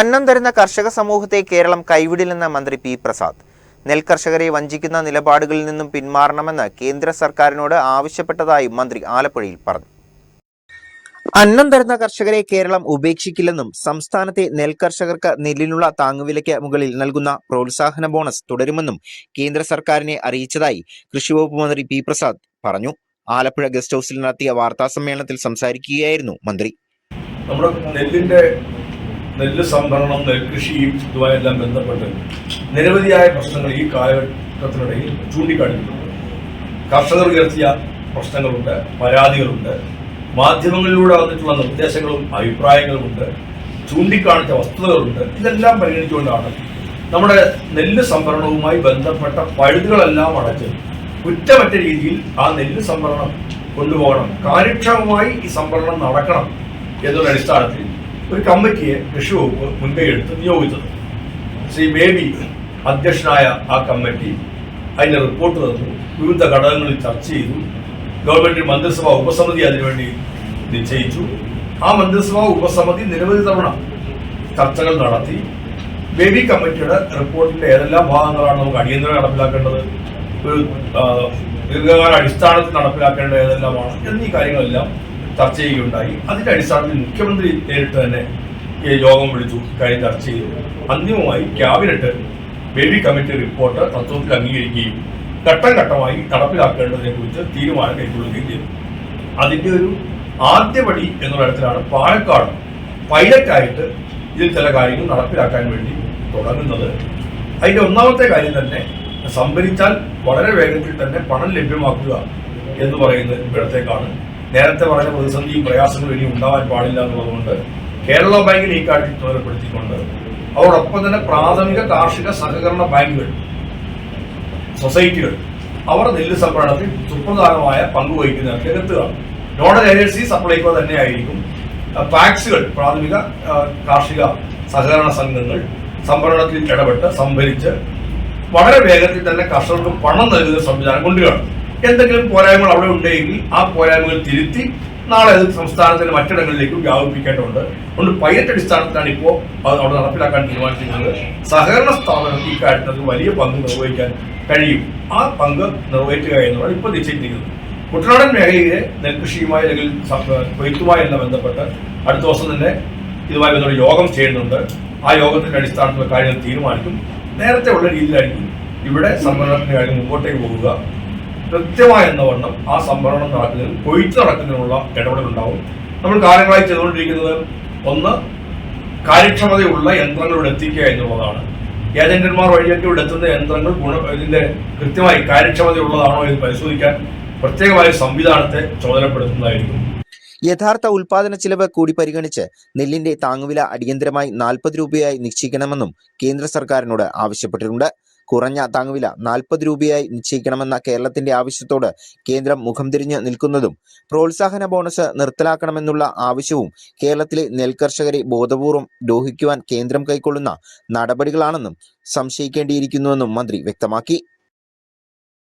അന്നം തരുന്ന കർഷക സമൂഹത്തെ കേരളം കൈവിടില്ലെന്ന മന്ത്രി പി പ്രസാദ്. നെൽകർഷകരെ വഞ്ചിക്കുന്ന നിലപാടുകളിൽ നിന്നും പിന്മാറണമെന്ന് കേന്ദ്ര സർക്കാരിനോട് ആവശ്യപ്പെട്ടതായും മന്ത്രി ആലപ്പുഴയിൽ പറഞ്ഞു. അന്നം തരുന്ന കർഷകരെ കേരളം ഉപേക്ഷിക്കില്ലെന്നും സംസ്ഥാനത്തെ നെൽകർഷകർക്ക് നെല്ലിനുള്ള താങ്ങുവിലയ്ക്ക് മുകളിൽ നൽകുന്ന പ്രോത്സാഹന ബോണസ് തുടരുമെന്നും കേന്ദ്ര സർക്കാരിനെ അറിയിച്ചതായി കൃഷിവകുപ്പ് മന്ത്രി പി പ്രസാദ് പറഞ്ഞു. ആലപ്പുഴ ഗസ്റ്റ് ഹൗസിൽ നടത്തിയ വാർത്താ സമ്മേളനത്തിൽ സംസാരിക്കുകയായിരുന്നു മന്ത്രി. നമ്മുടെ നെല്ലിന്റെ നെല്ല് സംഭരണം നെൽകൃഷിയും ഇതുമായെല്ലാം ബന്ധപ്പെട്ട് നിരവധിയായ പ്രശ്നങ്ങൾ ഈ കാലഘട്ടത്തിനിടയിൽ ചൂണ്ടിക്കാണിക്കുന്നുണ്ട് കർഷകർ ഉയർത്തിയ പ്രശ്നങ്ങളുണ്ട് പരാതികളുണ്ട് മാധ്യമങ്ങളിലൂടെ വന്നിട്ടുള്ള നിർദ്ദേശങ്ങളും അഭിപ്രായങ്ങളുമുണ്ട് ചൂണ്ടിക്കാണിച്ച വസ്തുതകളുണ്ട്. ഇതെല്ലാം പരിഗണിച്ചുകൊണ്ടാണ് നമ്മുടെ നെല്ല് സംഭരണവുമായി ബന്ധപ്പെട്ട പഴുതുകളെല്ലാം അടച്ച് കുറ്റമറ്റ രീതിയിൽ ആ നെല്ല് സംഭരണം കൊണ്ടുപോകണം. കാര്യക്ഷമമായി ഈ സംഭരണം നടക്കണം എന്നുള്ള അടിസ്ഥാനത്തിൽ ഒരു കമ്മിറ്റിയെ കൃഷി വകുപ്പ് മുൻകൈയെടുത്ത് നിയോഗിച്ചത്. ശ്രീ ബേബി അധ്യക്ഷനായ ആ കമ്മിറ്റി അതിന്റെ റിപ്പോർട്ട് തന്നു. വിവിധ ഘടകങ്ങളിൽ ചർച്ച ചെയ്തു. ഗവൺമെന്റ് മന്ത്രിസഭാ ഉപസമിതി അതിനുവേണ്ടി നിശ്ചയിച്ചു. ആ മന്ത്രിസഭാ ഉപസമിതി നിരവധി തവണ ചർച്ചകൾ നടത്തി. ബേബി കമ്മിറ്റിയുടെ റിപ്പോർട്ടിന്റെ ഏതെല്ലാം ഭാഗങ്ങളാണ് നമുക്ക് അടിയന്തരം നടപ്പിലാക്കേണ്ടത്? ഒരു ദീർഘകാല അടിസ്ഥാനത്തിൽ നടപ്പിലാക്കേണ്ട ഏതെല്ലാമാണ്? എന്നീ കാര്യങ്ങളെല്ലാം ചർച്ച ചെയ്യുകയുണ്ടായി അതിന്റെ അടിസ്ഥാനത്തിൽ മുഖ്യമന്ത്രി നേരിട്ട് തന്നെ യോഗം വിളിച്ചു. കാര്യം ചർച്ച ചെയ്തു. അന്തിമമായി ക്യാബിനറ്റ് ബേബി കമ്മിറ്റി റിപ്പോർട്ട് തത്വത്തിൽ അംഗീകരിക്കുകയും ഘട്ടം ഘട്ടമായി നടപ്പിലാക്കേണ്ടതിനെ കുറിച്ച് തീരുമാനം കൈക്കൊള്ളുകയും ചെയ്തു. അതിന്റെ ഒരു ആദ്യപടി എന്നുള്ള തരത്തിലാണ് പാലക്കാട് പൈലറ്റായിട്ട് ഇതിൽ ചില കാര്യങ്ങൾ നടപ്പിലാക്കാൻ വേണ്ടി തുടങ്ങുന്നത്. അതിന്റെ ഒന്നാമത്തെ കാര്യം തന്നെ സംഭരിച്ചാൽ വളരെ വേഗത്തിൽ തന്നെ പണം ലഭ്യമാക്കുക എന്ന് പറയുന്ന ഇവിടത്തേക്കാണ്. നേരത്തെ പറഞ്ഞ പ്രതിസന്ധിയും പ്രയാസങ്ങളും ഇനി ഉണ്ടാവാൻ പാടില്ല എന്നുള്ളതുകൊണ്ട് കേരള ബാങ്കിൽ ഈ കാര്യം ചുമതലപ്പെടുത്തിക്കൊണ്ട് അതോടൊപ്പം തന്നെ പ്രാഥമിക കാർഷിക സഹകരണ ബാങ്കുകൾ സൊസൈറ്റികൾ അവർ നെല്ല് സംഭരണത്തിൽ സുപ്രധാനമായ പങ്ക് വഹിക്കുന്ന നോഡൽ ഏജൻസി സപ്ലൈകോ തന്നെ ആയിരിക്കും പാക്സുകൾ പ്രാഥമിക കാർഷിക സഹകരണ സംഘങ്ങൾ സംഭരണത്തിൽ ഇടപെട്ട് സംഭരിച്ച് വളരെ വേഗത്തിൽ തന്നെ കർഷകർക്ക് പണം നൽകുന്ന സംവിധാനം കൊണ്ടുവരണം എന്തെങ്കിലും പോരായ്മകൾ അവിടെ ഉണ്ടെങ്കിൽ ആ പോരായ്മകൾ തിരുത്തി നാളെ അത് സംസ്ഥാനത്തിന്റെ മറ്റിടങ്ങളിലേക്കും വ്യാപിപ്പിക്കേണ്ടതുണ്ട്. അതുകൊണ്ട് പൈലറ്റ് അടിസ്ഥാനത്തിലാണ് ഇപ്പോൾ അവിടെ നടപ്പിലാക്കാൻ തീരുമാനിച്ചിരിക്കുന്നത്. സഹകരണ സ്ഥാപനത്തിൽ ഇക്കാര്യത്തിൽ വലിയ പങ്ക് നിർവഹിക്കാൻ കഴിയും. ആ പങ്ക് നിർവഹിക്കുക എന്നുള്ളത് ഇപ്പോൾ നിശ്ചയിച്ചിരിക്കുന്നത് കുട്ടനാടൻ മേഖലയിലെ നെൽകൃഷിയുമായി അല്ലെങ്കിൽ കൊയ്ത്തുമായി എല്ലാം ബന്ധപ്പെട്ട് അടുത്ത ദിവസം തന്നെ ഇതുമായി ബന്ധപ്പെട്ട് യോഗം ചെയ്യുന്നുണ്ട് ആ യോഗത്തിന്റെ അടിസ്ഥാനത്തിലുള്ള കാര്യങ്ങൾ തീരുമാനിക്കും. നേരത്തെ ഉള്ള രീതിയിലായിരിക്കും ഇവിടെ സംവരണത്തിന്റെ കാര്യം മുമ്പോട്ടേക്ക് പോകുക. കൃത്യമായ എന്ന വണ്ണം ആ സംഭരണം നടക്കുന്നതിനും കൊയ്ത്ത് നടക്കുന്നതിനുള്ള ഇടപെടലുണ്ടാവും. നമ്മൾ കാര്യങ്ങളായി ചെയ്തുകൊണ്ടിരിക്കുന്നത് ഒന്ന് കാര്യക്ഷമതയുള്ള യന്ത്രങ്ങൾ ഇവിടെ എത്തിക്കുക എന്നുള്ളതാണ്. ഏജന്റന്മാർ വഴിയൊക്കെ ഇവിടെ എത്തുന്ന യന്ത്രങ്ങൾ ഗുണ ഇതിന്റെ കൃത്യമായി കാര്യക്ഷമതയുള്ളതാണോ എന്ന് പരിശോധിക്കാൻ പ്രത്യേകമായ സംവിധാനത്തെ ചുമതലപ്പെടുത്തുന്നതായിരിക്കും. യഥാർത്ഥ ഉൽപാദന ചിലവ് കൂടി പരിഗണിച്ച് നെല്ലിന്റെ താങ്ങുവില അടിയന്തരമായി നാൽപ്പത് രൂപയായി നിശ്ചയിക്കണമെന്നും കേന്ദ്ര സർക്കാരിനോട് ആവശ്യപ്പെട്ടിട്ടുണ്ട്. കുറഞ്ഞ താങ്ങുവില നാൽപ്പത് രൂപയായി നിശ്ചയിക്കണമെന്ന കേരളത്തിന്റെ ആവശ്യത്തോട് കേന്ദ്രം മുഖം തിരിഞ്ഞ് നിൽക്കുന്നതും പ്രോത്സാഹന ബോണസ് നിർത്തലാക്കണമെന്നുള്ള ആവശ്യവും കേരളത്തിലെ നെൽകർഷകരെ ബോധപൂർവം ദ്രോഹിക്കുവാൻ കേന്ദ്രം കൈക്കൊള്ളുന്ന നടപടികളാണെന്നും സംശയിക്കേണ്ടിയിരിക്കുന്നുവെന്നും മന്ത്രി വ്യക്തമാക്കി.